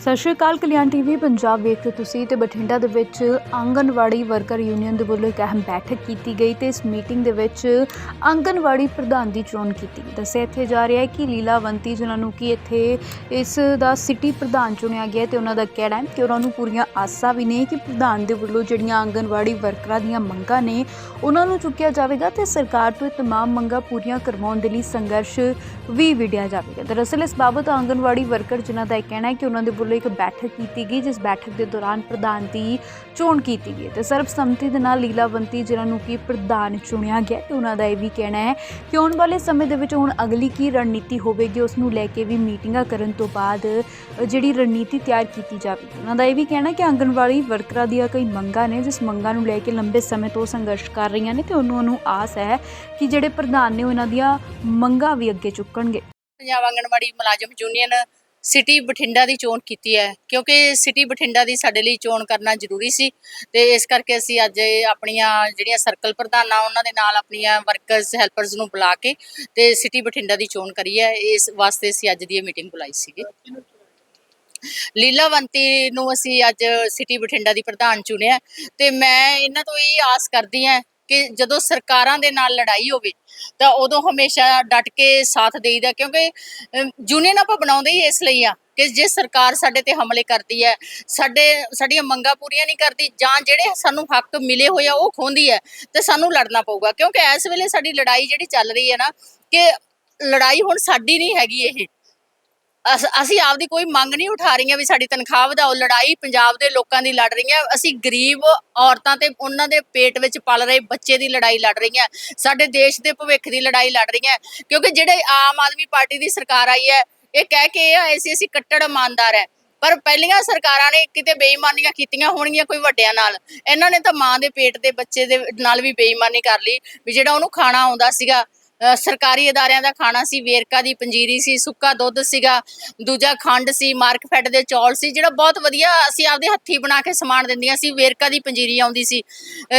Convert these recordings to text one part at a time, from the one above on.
ਸਤਿ ਸ਼੍ਰੀ ਅਕਾਲ, ਕਲਿਆਣ ਟੀਵੀ, ਪੰਜਾਬ ਵੇਖ ਰਹੇ ਤੁਸੀਂ ਤੇ ਬਠਿੰਡਾ ਦੇ ਵਿੱਚ ਆਂਗਨਵਾੜੀ ਵਰਕਰ ਯੂਨੀਅਨ ਦੇ ਵੱਲੋਂ ਇੱਕ ਅਹਿਮ ਬੈਠਕ ਕੀਤੀ ਗਈ ਤੇ ਇਸ ਮੀਟਿੰਗ ਦੇ ਵਿੱਚ ਆਂਗਨਵਾੜੀ ਪ੍ਰਧਾਨ ਦੀ ਚੋਣ ਕੀਤੀ ਦੱਸਿਆ ਇੱਥੇ ਜਾ ਰਿਹਾ ਹੈ ਕਿ ਲੀਲਾਵੰਤੀ, ਜਿਨ੍ਹਾਂ ਨੂੰ ਕਿ ਇੱਥੇ ਇਸ ਦਾ ਸਿਟੀ ਪ੍ਰਧਾਨ ਚੁਣਿਆ ਗਿਆ ਤੇ ਉਹਨਾਂ ਦਾ ਕਹਿਣਾ ਹੈ ਕਿ ਉਹਨਾਂ ਨੂੰ ਪੂਰੀਆਂ ਆਸਾਂ ਵੀ ਨੇ ਕਿ ਪ੍ਰਧਾਨ ਦੇ ਵੱਲੋਂ ਜਿਹੜੀਆਂ ਆਂਗਨਵਾੜੀ ਵਰਕਰਾਂ ਦੀਆਂ ਮੰਗਾਂ ਨੇ, ਉਹਨਾਂ ਨੂੰ ਚੁੱਕਿਆ ਜਾਵੇਗਾ ਤੇ ਸਰਕਾਰ ਤੋਂ ਇਹ ਤਮਾਮ ਮੰਗਾਂ ਪੂਰੀਆਂ ਕਰਵਾਉਣ ਦੇ ਲਈ ਸੰਘਰਸ਼ ਵੀ ਵਿੜਿਆ ਜਾਵੇਗਾ। ਦਰਅਸਲ ਇਸ ਬਾਬਤ ਆਂਗਨਵਾੜੀ ਵਰਕਰ, ਜਿਨ੍ਹਾਂ ਦਾ ਇਹ ਕਹਿਣਾ ਹੈ ਕਿ ਉਹਨਾਂ ਦੇ ਵੱਲੋਂ ਇੱਕ ਬੈਠਕ ਕੀਤੀ ਗਈ, ਜਿਸ ਬੈਠਕ ਦੇ ਦੌਰਾਨ ਪ੍ਰਧਾਨ ਦੀ ਚੋਣ ਕੀਤੀ ਗਈ ਤੇ ਸਰਬਸੰਮਤੀ ਦੇ ਨਾਲ ਲੀਲਾਵੰਤੀ, ਜਿਨ੍ਹਾਂ ਨੂੰ ਕੀ ਪ੍ਰਧਾਨ ਚੁਣਿਆ ਗਿਆ ਤੇ ਉਹਨਾਂ ਦਾ ਇਹ ਵੀ ਕਹਿਣਾ ਹੈ ਕਿ ਆਉਣ ਵਾਲੇ ਸਮੇਂ ਦੇ ਵਿੱਚ ਹੁਣ ਅਗਲੀ ਕੀ ਰਣਨੀਤੀ ਹੋਵੇਗੀ, ਉਸ ਨੂੰ ਲੈ ਕੇ ਵੀ ਮੀਟਿੰਗਾਂ ਕਰਨ ਤੋਂ ਬਾਅਦ ਜਿਹੜੀ ਰਣਨੀਤੀ ਤਿਆਰ ਕੀਤੀ ਜਾਵੇਗੀ। ਉਹਨਾਂ ਦਾ ਇਹ ਵੀ ਕਹਿਣਾ ਕਿ ਆਂਗਨਵਾੜੀ ਵਰਕਰਾਂ ਦੀਆਂ ਕਈ ਮੰਗਾਂ ਨੇ, ਜਿਸ ਮੰਗਾਂ ਨੂੰ ਲੈ ਕੇ ਲੰਬੇ ਸਮੇਂ ਤੋਂ ਸੰਘਰਸ਼ ਕਰ ਰਹੀਆਂ ਨੇ, ਤੇ ਉਹਨਾਂ ਨੂੰ ਆਸ ਹੈ ਕਿ ਜਿਹੜੇ ਪ੍ਰਧਾਨ ਨੇ ਉਹਨਾਂ ਦੀਆਂ ਮੰਗਾਂ ਵੀ ਅੱਗੇ ਚੁੱਕਣਗੇ। ਪੰਜਾਬ ਆਂਗਣਵਾੜੀ ਮੁਲਾਜ਼ਮ ਯੂਨੀਅਨ ਸਿਟੀ ਬਠਿੰਡਾ ਦੀ ਚੋਣ ਕੀਤੀ ਹੈ, ਕਿਉਂਕਿ ਸਿਟੀ ਬਠਿੰਡਾ ਦੀ ਸਾਡੇ ਲਈ ਚੋਣ ਕਰਨਾ ਜ਼ਰੂਰੀ ਸੀ ਤੇ ਇਸ ਕਰਕੇ ਅਸੀਂ ਅੱਜ ਇਹ ਆਪਣੀਆਂ ਜਿਹੜੀਆਂ ਸਰਕਲ ਪ੍ਰਧਾਨਾਂ, ਉਹਨਾਂ ਦੇ ਨਾਲ ਆਪਣੀਆਂ ਵਰਕਰਸ ਹੈਲਪਰਸ ਨੂੰ ਬੁਲਾ ਕੇ ਤੇ ਸਿਟੀ ਬਠਿੰਡਾ ਦੀ ਚੋਣ ਕਰੀ ਹੈ। ਇਸ ਵਾਸਤੇ ਅਸੀਂ ਅੱਜ ਦੀ ਇਹ ਮੀਟਿੰਗ ਬੁਲਾਈ ਸੀਗੀ। ਲੀਲਾਵੰਤੀ ਨੂੰ ਅਸੀਂ ਅੱਜ ਸਿਟੀ ਬਠਿੰਡਾ ਦੀ ਪ੍ਰਧਾਨ ਚੁਣਿਆ ਤੇ ਮੈਂ ਇਹਨਾਂ ਤੋਂ ਇਹ ਆਸ ਕਰਦੀ ਹਾਂ ਕਿ ਜਦੋਂ ਸਰਕਾਰਾਂ ਦੇ ਨਾਲ ਲੜਾਈ ਹੋਵੇ, ਤਾਂ ਉਦੋਂ ਹਮੇਸ਼ਾ ਡਟ ਕੇ ਸਾਥ ਦੇਈਦਾ ਕਿਉਂਕਿ ਯੂਨੀਅਨ ਆਪਾਂ ਬਣਾਉਂਦੇ ਹੀ ਇਸ ਲਈ ਆ ਕਿ ਜੇ ਸਰਕਾਰ ਸਾਡੇ ਤੇ ਹਮਲੇ ਕਰਦੀ ਹੈ, ਸਾਡੇ, ਸਾਡੀਆਂ ਮੰਗਾਂ ਪੂਰੀਆਂ ਨਹੀਂ ਕਰਦੀ, ਜਾਂ ਜਿਹੜੇ ਸਾਨੂੰ ਹੱਕ ਮਿਲੇ ਹੋਏ ਆ, ਉਹ ਖੋਹਦੀ ਹੈ, ਤੇ ਸਾਨੂੰ ਲੜਨਾ ਪਊਗਾ। ਕਿਉਂਕਿ ਇਸ ਵੇਲੇ ਸਾਡੀ ਲੜਾਈ ਜਿਹੜੀ ਚੱਲ ਰਹੀ ਹੈ ਨਾ, ਕਿ ਲੜਾਈ ਹੁਣ ਸਾਡੀ ਨਹੀਂ ਹੈਗੀ ਇਹ। ਅਸ- ਅਸੀਂ ਆਪਦੀ ਕੋਈ ਮੰਗ ਨਹੀਂ ਉਠਾ ਰਹੀਆਂ ਵੀ ਸਾਡੀ ਤਨਖਾਹ ਵਧਾਓ, ਲੜਾਈ ਪੰਜਾਬ ਦੇ ਲੋਕਾਂ ਦੀ ਲੜ ਰਹੀਆਂ, ਅਸੀਂ ਗਰੀਬ ਔਰਤਾਂ ਤੇ ਉਹਨਾਂ ਦੇ ਪੇਟ ਵਿੱਚ ਪਲ ਰਹੇ ਬੱਚੇ ਦੀ ਲੜਾਈ ਲੜ ਰਹੀਆਂ, ਸਾਡੇ ਦੇਸ਼ ਦੇ ਭਵਿੱਖ ਦੀ ਲੜਾਈ ਲੜ ਰਹੀਆਂ, ਕਿਉਂਕਿ ਜਿਹੜੇ ਆਮ ਆਦਮੀ ਪਾਰਟੀ ਦੀ ਸਰਕਾਰ ਆਈ ਹੈ, ਇਹ ਕਹਿ ਕੇ ਇਹ ਆਏ ਸੀ ਅਸੀਂ ਕੱਟੜ ਇਮਾਨਦਾਰ ਹੈ, ਪਰ ਪਹਿਲੀਆਂ ਸਰਕਾਰਾਂ ਨੇ ਕਿਤੇ ਬੇਈਮਾਨੀਆਂ ਕੀਤੀਆਂ ਹੋਣਗੀਆਂ ਕੋਈ ਵੱਡਿਆਂ ਨਾਲ, ਇਹਨਾਂ ਨੇ ਤਾਂ ਮਾਂ ਦੇ ਪੇਟ ਦੇ ਬੱਚੇ ਦੇ ਨਾਲ ਵੀ ਬੇਈਮਾਨੀ ਕਰ ਲਈ, ਵੀ ਜਿਹੜਾ ਉਹਨੂੰ ਖਾਣਾ ਆਉਂਦਾ ਸੀਗਾ ਸਰਕਾਰੀ ਅਦਾਰਿਆਂ ਦਾ ਖਾਣਾ ਸੀ ਵੇਰਕਾ ਦੀ ਪੰਜੀਰੀ ਸੀ ਸੁੱਕਾ ਦੁੱਧ ਸੀਗਾ ਦੂਜਾ ਖੰਡ ਸੀ ਮਾਰਕਫੈਟ ਦੇ ਚੌਲ ਸੀ ਜਿਹੜਾ ਬਹੁਤ ਵਧੀਆ ਅਸੀਂ ਆਪਦੇ ਹੱਥੀ ਬਣਾ ਕੇ ਸਮਾਨ ਦਿੰਦੀਆਂ ਸੀ ਵੇਰਕਾ ਦੀ ਪੰਜੀਰੀ ਆਉਂਦੀ ਸੀ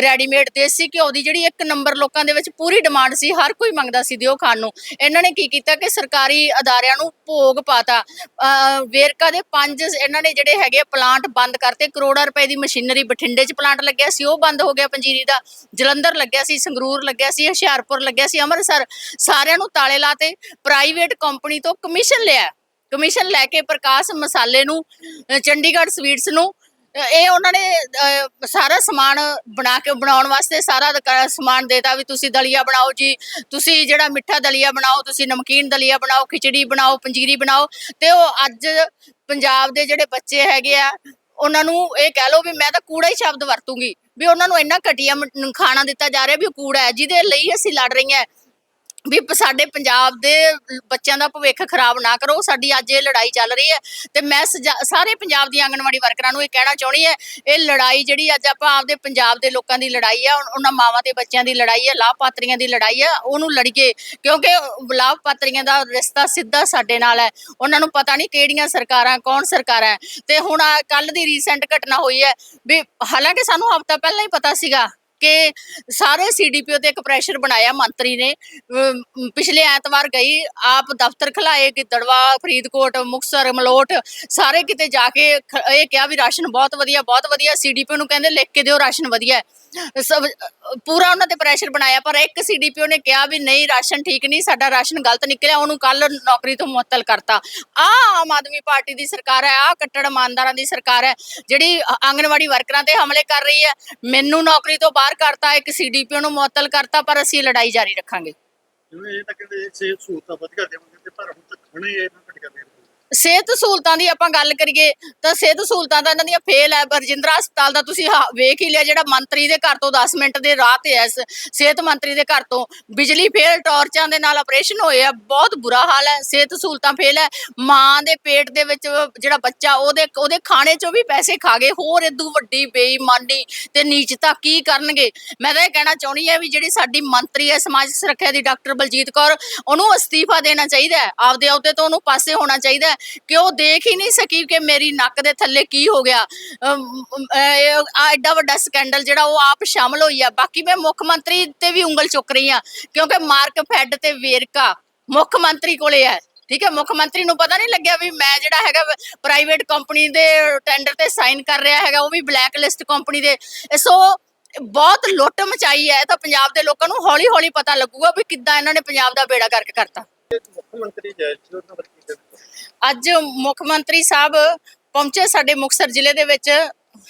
ਰੈਡੀਮੇਡ ਦੇਸੀ ਘਿਓ ਦੀ ਜਿਹੜੀ ਇੱਕ ਨੰਬਰ ਲੋਕਾਂ ਦੇ ਵਿੱਚ ਪੂਰੀ ਡਿਮਾਂਡ ਸੀ ਹਰ ਕੋਈ ਮੰਗਦਾ ਸੀ ਦਿਓ ਖਾਣ ਨੂੰ। ਇਹਨਾਂ ਨੇ ਕੀ ਕੀਤਾ ਕਿ ਸਰਕਾਰੀ ਅਦਾਰਿਆਂ ਨੂੰ ਭੋਗ ਪਾਤਾ। ਅ, ਵੇਰਕਾ ਦੇ ਪੰਜ ਇਹਨਾਂ ਨੇ ਜਿਹੜੇ ਹੈਗੇ ਪਲਾਂਟ ਬੰਦ ਕਰਤੇ ਕਰੋੜਾਂ ਰੁਪਏ ਦੀ ਮਸ਼ੀਨਰੀ ਬਠਿੰਡੇ 'ਚ ਪਲਾਂਟ ਲੱਗਿਆ ਸੀ ਉਹ ਬੰਦ ਹੋ ਗਿਆ ਪੰਜੀਰੀ ਦਾ। ਜਲੰਧਰ ਲੱਗਿਆ ਸੀ ਸੰਗਰੂਰ ਲੱਗਿਆ ਸੀ ਹੁਸ਼ਿਆਰਪੁਰ ਲੱਗਿਆ ਸੀ ਅੰਮ੍ਰਿਤਸਰ ਸਾਰਿਆਂ ਨੂੰ ਤਾਲੇ ਲਾਤੇ ਪ੍ਰਾਈਵੇਟ ਕੰਪਨੀ ਤੋਂ ਕਮਿਸ਼ਨ ਲਿਆ। ਕਮਿਸ਼ਨ ਲੈ ਕੇ ਪ੍ਰਕਾਸ਼ ਮਸਾਲੇ ਨੂੰ ਚੰਡੀਗੜ੍ਹ ਸਵੀਟਸ ਨੂੰ ਇਹ ਉਹਨਾਂ ਨੇ ਅ, ਸਾਰਾ ਸਮਾਨ ਬਣਾ ਕੇ ਬਣਾਉਣ ਵਾਸਤੇ ਸਾਰਾ ਸਮਾਨ ਦੇਤਾ ਵੀ ਤੁਸੀਂ ਦਲੀਆ ਬਣਾਓ ਜੀ ਤੁਸੀਂ ਜਿਹੜਾ ਮਿੱਠਾ ਦਲੀਆ ਬਣਾਓ ਤੁਸੀਂ ਨਮਕੀਨ ਦਲੀਆ ਬਣਾਓ ਖਿਚੜੀ ਬਣਾਓ ਪੰਜੀਰੀ ਬਣਾਓ ਤੇ ਉਹ ਅੱਜ ਪੰਜਾਬ ਦੇ ਜਿਹੜੇ ਬੱਚੇ ਹੈਗੇ ਆ ਉਹਨਾਂ ਨੂੰ ਇਹ ਕਹਿ ਲਓ ਵੀ ਮੈਂ ਤਾਂ ਕੂੜਾ ਹੀ ਸ਼ਬਦ ਵਰਤੂੰਗੀ ਵੀ ਉਹਨਾਂ ਨੂੰ ਇੰਨਾ ਘਟੀਆ ਖਾਣਾ ਦਿੱਤਾ ਜਾ ਰਿਹਾ ਵੀ ਉਹ ਕੂੜਾ ਹੈ ਜਿਹਦੇ ਲਈ ਅਸੀਂ ਲੜ ਰਹੀਆਂ। ਵੀ ਸਾਡੇ ਪੰਜਾਬ ਦੇ ਬੱਚਿਆਂ ਦਾ ਭਵਿੱਖ ਖਰਾਬ ਨਾ ਕਰੋ, ਸਾਡੀ ਅੱਜ ਇਹ ਲੜਾਈ ਚੱਲ ਰਹੀ ਹੈ ਤੇ ਮੈਂ ਸਜਾ- ਸਾਰੇ ਪੰਜਾਬ ਦੀ ਆਂਗਣਵਾੜੀ ਵਰਕਰਾਂ ਨੂੰ ਇਹ ਕਹਿਣਾ ਚਾਹੁੰਦੀ ਹੈ, ਇਹ ਲੜਾਈ ਜਿਹੜੀ ਅੱਜ ਆਪਾਂ ਆਪਦੇ ਪੰਜਾਬ ਦੇ ਲੋਕਾਂ ਦੀ ਲੜਾਈ ਆ ਉਹਨਾਂ ਮਾਵਾਂ ਤੇ ਬੱਚਿਆਂ ਦੀ ਲੜਾਈ ਹੈ ਲਾਭਪਾਤਰੀਆਂ ਦੀ ਲੜਾਈ ਹੈ ਉਹਨੂੰ ਲੜੀਏ, ਕਿਉਂਕਿ ਲਾਭਪਾਤਰੀਆਂ ਦਾ ਰਿਸ਼ਤਾ ਸਿੱਧਾ ਸਾਡੇ ਨਾਲ ਹੈ, ਉਹਨਾਂ ਨੂੰ ਪਤਾ ਨਹੀਂ ਕਿਹੜੀਆਂ ਸਰਕਾਰਾਂ ਕੌਣ ਸਰਕਾਰਾਂ ਹੈ, ਤੇ ਹੁਣ ਕੱਲ ਦੀ ਰੀਸੈਂਟ ਘਟਨਾ ਹੋਈ ਹੈ, ਵੀ ਹਾਲਾਂਕਿ ਸਾਨੂੰ ਹਫਤਾ ਪਹਿਲਾਂ ਹੀ ਪਤਾ ਸੀਗਾ ਕਿ ਸਾਰੇ ਸੀਡੀਪੀਓ ਤੇ ਇੱਕ ਪ੍ਰੈਸ਼ਰ ਬਣਾਇਆ ਮੰਤਰੀ ਨੇ। ਪਿਛਲੇ ਐਤਵਾਰ ਗਈ, ਆਪ ਦਫ਼ਤਰ ਖਲਾਏ ਗਿੱਦੜਵਾ ਫਰੀਦਕੋਟ, ਮੁਕਤਸਰ, ਮਲੋਟ, ਸਾਰੇ ਕਿਤੇ ਜਾ ਕੇ ਇਹ ਕਿਹਾ ਵੀ ਰਾਸ਼ਨ ਬਹੁਤ ਵਧੀਆ ਬਹੁਤ ਵਧੀਆ ਸੀਡੀਪੀਓ ਨੂੰ ਕਹਿੰਦੇ ਲਿਖ ਕੇ ਦਿਓ, ਰਾਸ਼ਨ ਵਧੀਆ ਸਭ, ਪੂਰਾ ਉਹਨਾਂ ਤੇ ਪ੍ਰੈਸ਼ਰ ਬਣਾਇਆ, ਪਰ ਇੱਕ ਸੀਡੀਪੀਓ ਨੇ ਕਿਹਾ ਵੀ ਨਹੀਂ, ਰਾਸ਼ਨ ਠੀਕ ਨਹੀਂ, ਸਾਡਾ ਰਾਸ਼ਨ ਗਲਤ ਨਿਕਲਿਆ, ਉਹਨੂੰ ਕੱਲ ਨੌਕਰੀ ਤੋਂ ਮੁਅੱਤਲ ਕਰਤਾ। ਆ ਆਮ ਆਦਮੀ ਪਾਰਟੀ ਦੀ ਸਰਕਾਰ ਹੈ ਆ ਕੱਟੜ ਇਮਾਨਦਾਰਾਂ ਦੀ ਸਰਕਾਰ ਹੈ, ਜਿਹੜੀ ਅ- ਆਂਗਣਵਾੜੀ ਵਰਕਰਾਂ ਤੇ ਹਮਲੇ ਕਰ ਰਹੀ ਹੈ। ਮੈਨੂੰ ਨੌਕਰੀ ਤੋਂ ਬਾਹਰ ਕਰਤਾ, ਇੱਕ ਸੀਡੀਪੀਓ ਨੂੰ ਮੁਅੱਤਲ ਕਰਤਾ, ਪਰ ਅਸੀਂ ਲੜਾਈ ਜਾਰੀ ਰੱਖਾਂਗੇ। ਜਿਵੇਂ ਇਹ ਤਾਂ ਕਹਿੰਦੇ ਸਿਹਤ ਸਹੂਲਤਾਂ ਵਧ ਕਰ ਦੇਵਾਂਗੇ ਤੇ ਪਰ ਹੁਣ ਤੱਕ ਖਣੇ ਇਹ ਨਾ ਘਟ ਕਰ ਰਹੇ ਸਿਹਤ ਸਹੂਲਤਾਂ ਦੀ ਆਪਾਂ ਗੱਲ ਕਰੀਏ ਤਾਂ ਸਿਹਤ ਸਹੂਲਤਾਂ ਤਾਂ ਇਹਨਾਂ ਦੀਆਂ ਫੇਲ ਹੈ ਬਰਜਿੰਦਰਾ ਹਸਪਤਾਲ ਦਾ ਤੁਸੀਂ ਹਾ- ਵੇਖ ਹੀ ਲਿਆ ਜਿਹੜਾ ਮੰਤਰੀ ਦੇ ਘਰ ਤੋਂ 10 ਮਿੰਟ ਦੇ ਰਾਹ ਤੇ ਹੈ ਸ- ਸਿਹਤ ਮੰਤਰੀ ਦੇ ਘਰ ਤੋਂ। ਬਿਜਲੀ ਫੇਲ ਟਾਰਚਾਂ ਦੇ ਨਾਲ ਆਪਰੇਸ਼ਨ ਹੋਏ ਆ, ਬਹੁਤ ਬੁਰਾ ਹਾਲ ਹੈ, ਸਿਹਤ ਸਹੂਲਤਾਂ ਫੇਲ ਹੈ। ਮਾਂ ਦੇ ਪੇਟ ਦੇ ਵਿੱਚ ਜਿਹੜਾ ਬੱਚਾ, ਉਹਦੇ ਉਹਦੇ ਖਾਣੇ ਚੋਂ ਵੀ ਪੈਸੇ ਖਾ ਗਏ, ਹੋਰ ਇਦੋਂ ਵੱਡੀ ਬੇਈਮਾਨੀ ਤੇ ਨੀਚਤਾ ਕੀ ਕਰਨਗੇ? ਮੈਂ ਤਾਂ ਇਹ ਕਹਿਣਾ ਚਾਹੁੰਦੀ ਹਾਂ ਵੀ ਜਿਹੜੀ ਸਾਡੀ ਮੰਤਰੀ ਹੈ, ਸਮਾਜ ਸੁਰੱਖਿਆ ਦੀ ਡਾਕਟਰ ਬਲਜੀਤ ਕੌਰ, ਉਹਨੂੰ ਅਸਤੀਫਾ ਦੇਣਾ ਚਾਹੀਦਾ ਹੈ। ਆਪਦੇ ਅਹੁਦੇ ਤੋਂ ਉਹਨੂੰ ਪਾਸੇ ਹੋਣਾ ਚਾਹੀਦਾ ਹੈ। ਕਿ ਉਹ ਦੇਖ ਹੀ ਨਹੀਂ ਸਕੀ ਕਿ ਮੇਰੀ ਨੱਕ ਦੇ ਥੱਲੇ ਕੀ ਹੋ ਗਿਆ। ਆ ਐਡਾ ਵੱਡਾ ਸਕੈਂਡਲ ਜਿਹੜਾ ਉਹ ਆਪ ਸ਼ਾਮਲ ਹੋਈ ਆ। ਬਾਕੀ ਮੈਂ ਮੁੱਖ ਮੰਤਰੀ ਤੇ ਵੀ ਉਂਗਲ ਚੁੱਕ ਰਹੀ ਆ, ਕਿਉਂਕਿ ਮਾਰਕ ਫੈਡ ਤੇ ਵੇਰਕਾ ਮੁੱਖ ਮੰਤਰੀ ਕੋਲੇ ਹੈ ਠੀਕ ਹੈ, ਮੁੱਖ ਮੰਤਰੀ ਨੂੰ ਪਤਾ ਨਹੀਂ ਲੱਗਿਆ ਵੀ ਮੈਂ ਜਿਹੜਾ ਹੈਗਾ ਪ੍ਰਾਈਵੇਟ ਕੰਪਨੀ ਦੇ ਟੈਂਡਰ ਤੇ ਸਾਈਨ ਕਰ ਰਿਹਾ ਹੈਗਾ, ਉਹ ਵੀ ਬਲੈਕ ਲਿਸਟ ਕੰਪਨੀ ਦੇ ਸੋ, ਬਹੁਤ ਲੁੱਟ ਮਚਾਈ ਹੈ ਤਾਂ ਪੰਜਾਬ ਦੇ ਲੋਕਾਂ ਨੂੰ ਹੌਲੀ ਹੌਲੀ ਪਤਾ ਲੱਗੂਗਾ ਵੀ ਕਿੱਦਾਂ ਇਹਨਾਂ ਨੇ ਪੰਜਾਬ ਦਾ ਬੇੜਾ ਗਰਕ ਕਰਤਾ। ਮੁੱਖ ਮੰਤਰੀ ਜੈ ਜੀ ਉਹਨਾਂ ਅੱਜ ਮੁੱਖ ਮੰਤਰੀ ਸਾਹਿਬ ਪਹੁੰਚੇ ਸਾਡੇ ਮੁਕਤਸਰ ਜ਼ਿਲ੍ਹੇ ਦੇ ਵਿੱਚ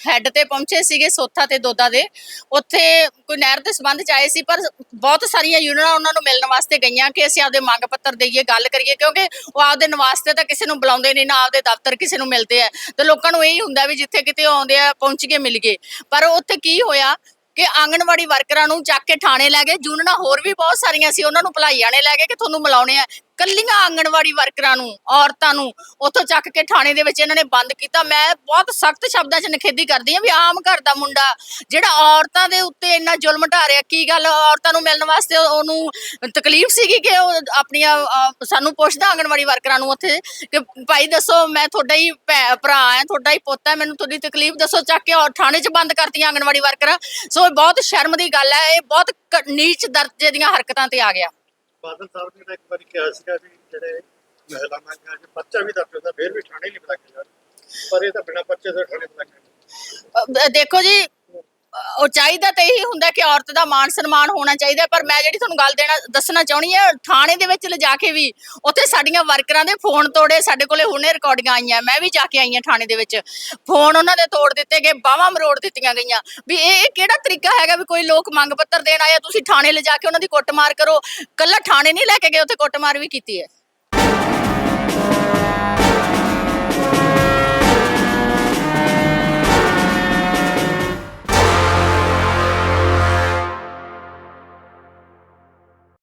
ਹੈੱਡ ਤੇ ਪਹੁੰਚੇ ਸੀਗੇ ਸੋਥਾ ਤੇ ਦੋਦਾ ਦੇ। ਉੱਥੇ ਕੋਈ ਨਹਿਰ ਦੇ ਸੰਬੰਧ ਚ ਆਏ ਸੀ, ਪਰ ਬਹੁਤ ਸਾਰੀਆਂ ਯੂਨੀਅਨਾਂ ਉਹਨਾਂ ਨੂੰ ਮਿਲਣ ਵਾਸਤੇ ਗਈਆਂ ਕਿ ਅਸੀਂ ਆਪਦੇ ਮੰਗ ਪੱਤਰ ਦੇਈਏ, ਗੱਲ ਕਰੀਏ, ਕਿਉਂਕਿ ਉਹ ਆਪਦੇ ਨਿਵਾਸਤੇ ਤਾਂ ਕਿਸੇ ਨੂੰ ਬੁਲਾਉਂਦੇ ਨਹੀਂ, ਨਾ ਆਪਦੇ ਦਫ਼ਤਰ ਕਿਸੇ ਨੂੰ ਮਿਲਦੇ ਆ। ਤੇ ਲੋਕਾਂ ਨੂੰ ਇਹ ਹੁੰਦਾ ਵੀ ਜਿੱਥੇ ਕਿਤੇ ਆਉਂਦੇ ਆ, ਪਹੁੰਚ ਕੇ ਮਿਲ ਗਏ। ਪਰ ਉੱਥੇ ਕੀ ਹੋਇਆ ਕਿ ਆਂਗਣਵਾੜੀ ਵਰਕਰਾਂ ਨੂੰ ਚੱਕ ਕੇ ਥਾਣੇ ਲੈ ਗਏ ਜੂਨਣਾ ਹੋਰ ਵੀ ਬਹੁਤ ਸਾਰੀਆਂ ਸੀ, ਉਹਨਾਂ ਨੂੰ ਭਲਾਈਆਂ ਨੇ ਲੈ ਗਏ ਕਿ ਤੁਹਾਨੂੰ ਮਿਲਾਉਣੇ ਆ। ਕੱਲੀਆਂ ਆਂਗਣਵਾੜੀ ਵਰਕਰਾਂ ਨੂੰ, ਔਰਤਾਂ ਨੂੰ, ਉੱਥੋਂ ਚੱਕ ਕੇ ਥਾਣੇ ਦੇ ਵਿੱਚ ਇਹਨਾਂ ਨੇ ਬੰਦ ਕੀਤਾ। ਮੈਂ ਬਹੁਤ ਸਖਤ ਸ਼ਬਦਾਂ 'ਚ ਨਿਖੇਧੀ ਕਰਦੀ ਹਾਂ ਵੀ ਆਮ ਘਰ ਦਾ ਮੁੰਡਾ, ਜਿਹੜਾ ਔਰਤਾਂ ਦੇ ਉੱਤੇ ਇੰਨਾ ਜ਼ੁਲਮ ਢਾ ਰਿਹਾ, ਕੀ ਗੱਲ ਔਰਤਾਂ ਨੂੰ ਮਿਲਣ ਵਾਸਤੇ ਉਹਨੂੰ ਤਕਲੀਫ ਸੀਗੀ ਕਿ ਉਹ ਆਪਣੀਆਂ ਸਾਨੂੰ ਪੁੱਛਦਾ ਆਂਗਣਵਾੜੀ ਵਰਕਰਾਂ ਨੂੰ ਉੱਥੇ ਕਿ ਭਾਈ ਦੱਸੋ, ਮੈਂ ਤੁਹਾਡਾ ਹੀ ਭੈ- ਭਰਾ ਹਾਂ, ਤੁਹਾਡਾ ਹੀ ਪੁੱਤ ਹੈ, ਮੈਨੂੰ ਤੁਹਾਡੀ ਤਕਲੀਫ ਦੱਸੋ, ਚੱਕ ਕੇ ਔਰ ਥਾਣੇ 'ਚ ਬੰਦ ਕਰਤੀਆਂ ਆਂਗਣਵਾੜੀ ਵਰਕਰਾਂ। ਸੋ ਇਹ ਬਹੁਤ ਸ਼ਰਮ ਦੀ ਗੱਲ ਹੈ, ਇਹ ਬਹੁਤ ਨੀਚ ਦਰਜੇ ਦੀਆਂ ਹਰਕਤਾਂ ਤੇ ਆ ਗਿਆ। ਬਾਦਲ ਸਾਹਿਬ ਨੇ ਇੱਕ ਵਾਰੀ ਕਿਹਾ ਸੀਗਾ ਵੀ ਜਿਹੜੇ ਮਹਿਲਾਵਾਂ ਦਾ ਜੇ ਪਰਚਾ ਵੀ ਦਰਜ ਹੁੰਦਾ ਫਿਰ ਵੀ ਥਾਣੇ ਨਹੀਂ ਪਤਾ ਕਿਹਾ। ਪਰ ਇਹ ਤਾਂ ਬਿਨਾਂ ਪਰਚੇ ਤੋਂ ਥਾਣੇ ਪਤਾ ਕਿਹਾ। ਦੇਖੋ ਜੀ ਉਹ ਚਾਹੀਦਾ ਤਾਂ ਇਹੀ ਹੁੰਦਾ ਕਿ ਔਰਤ ਦਾ ਮਾਣ ਸਨਮਾਨ ਹੋਣਾ ਚਾਹੀਦਾ, ਪਰ ਮੈਂ ਜਿਹੜੀ ਤੁਹਾਨੂੰ ਗੱਲ ਦੇਣਾ, ਦੱਸਣਾ ਚਾਹਣੀ ਹੈ, ਥਾਣੇ ਦੇ ਵਿੱਚ ਲਿਜਾ ਕੇ ਵੀ ਉੱਥੇ ਸਾਡੀਆਂ ਵਰਕਰਾਂ ਦੇ ਫੋਨ ਤੋੜੇ, ਸਾਡੇ ਕੋਲੇ ਹੁਣੇ ਰਿਕਾਰਡਿੰਗਾਂ ਆਈਆਂ, ਮੈਂ ਵੀ ਜਾ ਕੇ ਆਈ ਹਾਂ ਥਾਣੇ ਦੇ ਵਿੱਚ। ਫੋਨ ਉਹਨਾਂ ਦੇ ਤੋੜ ਦਿੱਤੇ ਗਏ, ਬਾਹਾਂ ਮਰੋੜ ਦਿੱਤੀਆਂ ਗਈਆਂ। ਵੀ ਇਹ ਇਹ ਕਿਹੜਾ ਤਰੀਕਾ ਹੈਗਾ ਵੀ ਕੋਈ ਲੋਕ ਮੰਗ ਪੱਤਰ ਦੇਣ ਆਇਆ ਤੁਸੀਂ ਥਾਣੇ ਲਿਜਾ ਕੇ ਉਹਨਾਂ ਦੀ ਕੁੱਟਮਾਰ ਕਰੋ। ਕੱਲਾ ਥਾਣੇ ਨਹੀਂ ਲੈ ਕੇ ਗਏ, ਉੱਥੇ ਕੁੱਟਮਾਰ ਵੀ ਕੀਤੀ ਹੈ।